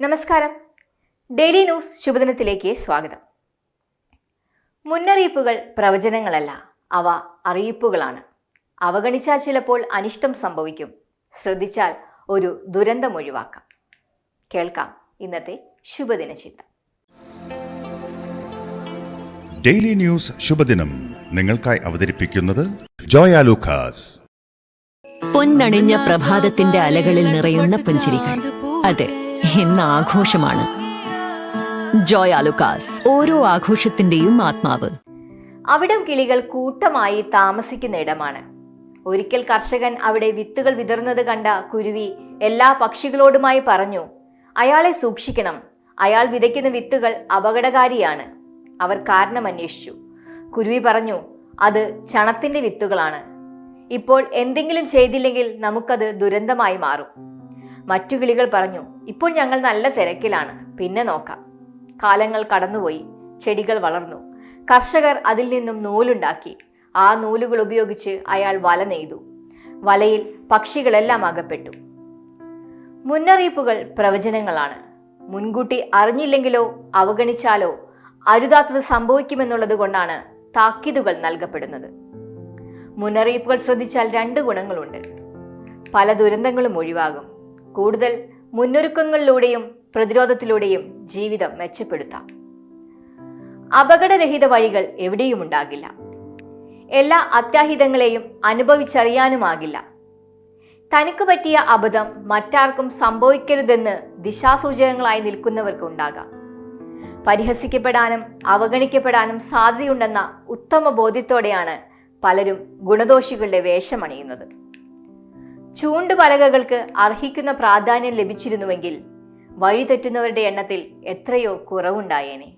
നമസ്കാരം. Daily news ശുഭദിനത്തിലേക്ക് സ്വാഗതം. മുന്നറിയിപ്പുകൾ പ്രവചനങ്ങളല്ല അവ അറിയിപ്പുകളാണ്. അവഗണിച്ചാൽ ചിലപ്പോൾ അനിഷ്ടം സംഭവിക്കും. ശ്രദ്ധിച്ചാൽ ഒരു ദുരന്തം ഒഴിവാക്കാം. കേൾക്കാം ഇന്നത്തെ ശുഭദിന ചിന്ത ഡെയിലി ന്യൂസ് ശുഭദിനം നിങ്ങൾക്കായി അവതരിപ്പിക്കുന്നത് ജോയ ലൂക്കാസ്. പൊന്നണിഞ്ഞ പ്രഭാതത്തിന്റെ അലകളിൽ നിറയുന്ന പുഞ്ചിരികൾ. അതെ ഇന്ന് ആഘോഷമാണ്. ജോയ് ആലുക്കാസ് ഓരോ ആഘോഷത്തിന്റെയും ആത്മാവ്. അവിടം കിളികൾ കൂട്ടമായി താമസിക്കുന്ന ഇടമാണ്. ഒരിക്കൽ കർഷകൻ അവിടെ വിത്തുകൾ വിതറുന്നത് കണ്ട കുരുവി എല്ലാ പക്ഷികളോടുമായി പറഞ്ഞു അയാളെ സൂക്ഷിക്കണം. അയാൾ വിതയ്ക്കുന്ന വിത്തുകൾ അപകടകാരിയാണ്. അവർ കാരണം അന്വേഷിച്ചു കുരുവി പറഞ്ഞു അത് ചണത്തിന്റെ വിത്തുകളാണ്. ഇപ്പോൾ എന്തെങ്കിലും ചെയ്തില്ലെങ്കിൽ നമുക്കത് ദുരന്തമായി മാറും. മറ്റു കിളികൾ പറഞ്ഞു ഇപ്പോൾ ഞങ്ങൾ നല്ല തിരക്കിലാണ്. പിന്നെ നോക്കാം. കാലങ്ങൾ കടന്നുപോയി ചെടികൾ വളർന്നു. കർഷകർ അതിൽ നിന്നും നൂലുണ്ടാക്കി. ആ നൂലുകൾ ഉപയോഗിച്ച് അയാൾ വല നെയ്തു. വലയിൽ പക്ഷികളെല്ലാം അകപ്പെട്ടു. മുന്നറിയിപ്പുകൾ പ്രവചനങ്ങളാണ്. മുൻകൂട്ടി അറിഞ്ഞില്ലെങ്കിലോ അവഗണിച്ചാലോ അരുതാത്തത് സംഭവിക്കുമെന്നുള്ളത് കൊണ്ടാണ് താക്കീതുകൾ നൽകപ്പെടുന്നത്. മുന്നറിയിപ്പുകൾ ശ്രദ്ധിച്ചാൽ രണ്ട് ഗുണങ്ങളുണ്ട്. പല ദുരന്തങ്ങളും ഒഴിവാകും. കൂടുതൽ മുന്നൊരുക്കങ്ങളിലൂടെയും പ്രതിരോധത്തിലൂടെയും ജീവിതം മെച്ചപ്പെടുത്താം. അപകടരഹിത വഴികൾ എവിടെയും ഉണ്ടാകില്ല. എല്ലാ അത്യാഹിതങ്ങളെയും അനുഭവിച്ചറിയാനുമാകില്ല. തനിക്ക് പറ്റിയ അബദ്ധം മറ്റാർക്കും സംഭവിക്കരുതെന്ന് ദിശാസൂചകങ്ങളായി നിൽക്കുന്നവർക്ക് ഉണ്ടാകാം. പരിഹസിക്കപ്പെടാനും അവഗണിക്കപ്പെടാനും സാധ്യതയുണ്ടെന്ന ഉത്തമ ബോധ്യത്തോടെയാണ് പലരും ഗുണദോഷികളുടെ വേഷമണിയുന്നത്. ചൂണ്ടുപലകകൾക്ക് അർഹിക്കുന്ന പ്രാധാന്യം ലഭിച്ചിരുന്നുവെങ്കിൽ വഴിതെറ്റുന്നവരുടെ എണ്ണത്തിൽ എത്രയോ കുറവുണ്ടായേനെ.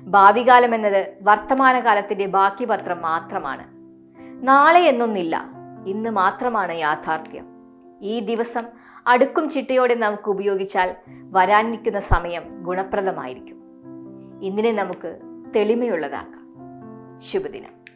ഭാവികാലം എന്നത് വർത്തമാനകാലത്തിന്റെ ബാക്കി പത്രം മാത്രമാണ്. നാളെ എന്നൊന്നില്ല ഇന്ന് മാത്രമാണ് യാഥാർത്ഥ്യം. ഈ ദിവസം അടുക്കും ചിട്ടയോടെ നമുക്ക് ഉപയോഗിച്ചാൽ വരാനിരിക്കുന്ന സമയം ഗുണപ്രദമായിരിക്കും. ഇന്നിനെ നമുക്ക് തെളിമയുള്ളതാക്കാം. ശുഭദിനം.